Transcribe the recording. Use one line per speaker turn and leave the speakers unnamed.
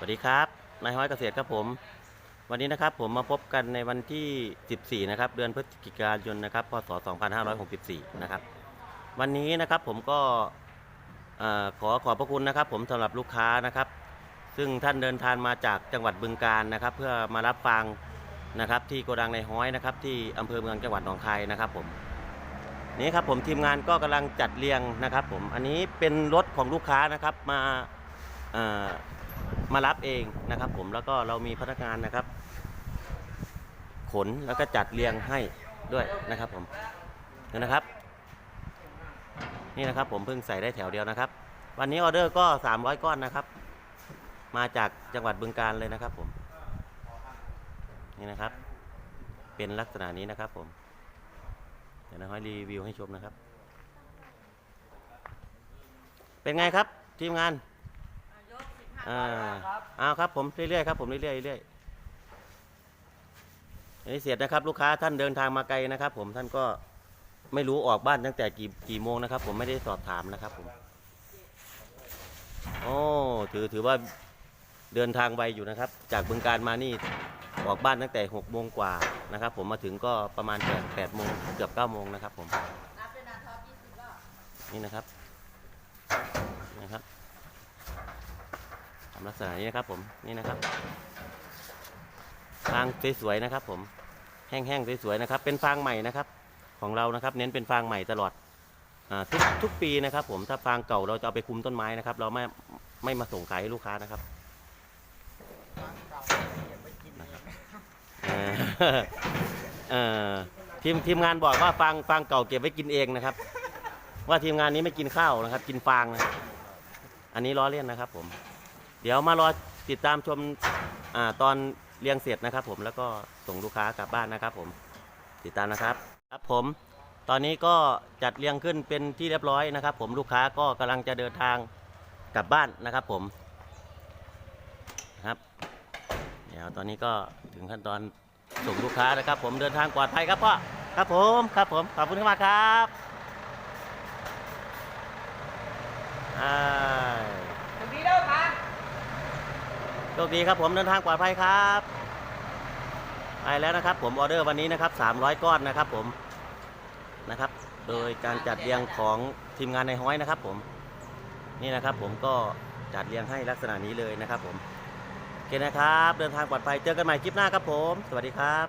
สวัสดีครับ นายห้อยเกษตรครับผม วันนี้นะครับผมมาพบกันในวันที่ 14 นะครับ เดือนพฤศจิกายนนะครับ พศ 2564 นะครับ วันนี้นะครับผมก็ขอขอบพระคุณนะครับ ผมสำหรับลูกค้านะครับ ซึ่งท่านเดินทางมาจากจังหวัดบึงกาฬนะครับ เพื่อมารับฟังนะครับ ที่โกดังในห้อยนะครับ ที่อำเภอเมืองจังหวัดหนองคายนะครับผมนี่ครับผมทีมงานก็กำลังจัดเรียงนะครับ ผมอันนี้เป็นรถของลูกค้านะครับมา มารับเองนะครับผมแล้วก็เรามีพนักงานนะครับ ขนแล้วก็จัดเรียงให้ด้วยนะครับผมนี่นะครับ นี่นะครับผมเพิ่งใส่ได้แถวเดียวนะครับ วันนี้ออเดอร์ก็ 300 ก้อนนะครับ มาจากจังหวัดบึงกาฬเลยนะครับผมนี่นะครับ เป็นลักษณะนี้นะครับผมเดี๋ยวนะห้อยรีวิวให้ชมนะครับ เป็นไงครับทีมงาน อ่าเอาครับผมเรื่อยๆครับผมเรื่อยๆเรื่อยๆอันนี้เสร็จนะครับ ลูกค้าท่านเดินทางมาไกลนะครับ ผมท่านก็ไม่รู้ออกบ้านตั้งแต่กี่กี่โมงนะครับ ผมไม่ได้สอบถามนะครับ ผมโอ้ถือถือว่าเดินทางไวอยู่นะครับ จากบึงการมานี่ออกบ้านตั้งแต่หกโมงกว่านะครับ ผมมาถึงก็ประมาณแปดแปดโมงเกือบเก้าโมงนะครับ ผม
รับเป็นนาทอปยี่สิบรอบ
นี่นะครับนี่นะครับ ทำลักษณะนี้นะครับผมนี่นะครับฟางสวยๆนะครับ ผมแห้งๆสวยๆนะครับ เป็นฟางใหม่นะครับ ของเรานะครับ เน้นเป็นฟางใหม่ตลอดอ่าทุกทุกปีนะครับ ผมถ้าฟางเก่าเราจะเอาไปคุมต้นไม้นะครับ เราไม่ไม่มาส่งขายให้ลูกค้านะครับเอ่อเอ่อทีมทีมงานบอกว่าฟางฟางเก่าเก็บไว้กินเองนะครับ ว่าทีมงานนี้ไม่กินข้าวนะครับ กินฟางนะครับอันนี้ล้อเล่นนะครับ ผมเดี๋ยวมารอติดตามชมอตอนเรียงเสร็จนะครับ ผมแล้วก็ส่งลูกค้ากลับบ้านนะครับ ผมติดตามนะครับ ครับผม ตอนนี้ก็จัดเรียงขึ้นเป็นที่เรียบร้อยนะครับ ผมลูกค้าก็กำลังจะเดินทางกลับบ้านนะครับ ผมครับ เดี๋ยวตอนนี้ก็ถึงขั้นตอนส่งลูกค้านะครับ ผมเดินทางปลอดภัยครับพ่อครับผมครับผมขอบคุณมากครับอ่า โชคดีครับผมเดินทางปลอดภัยครับไปแล้วนะครับ ผมออเดอร์วันนี้นะครับ 300 ก้อนนะครับผมนะครับ โดยการจัดเรียงของทีมงานในห้อยนะครับ ผมนี่นะครับ ผมก็จัดเรียงให้ลักษณะนี้เลยนะครับ ผมโอเคนะครับ เดินทางปลอดภัยเจอกันใหม่คลิปหน้าครับผม สวัสดีครับ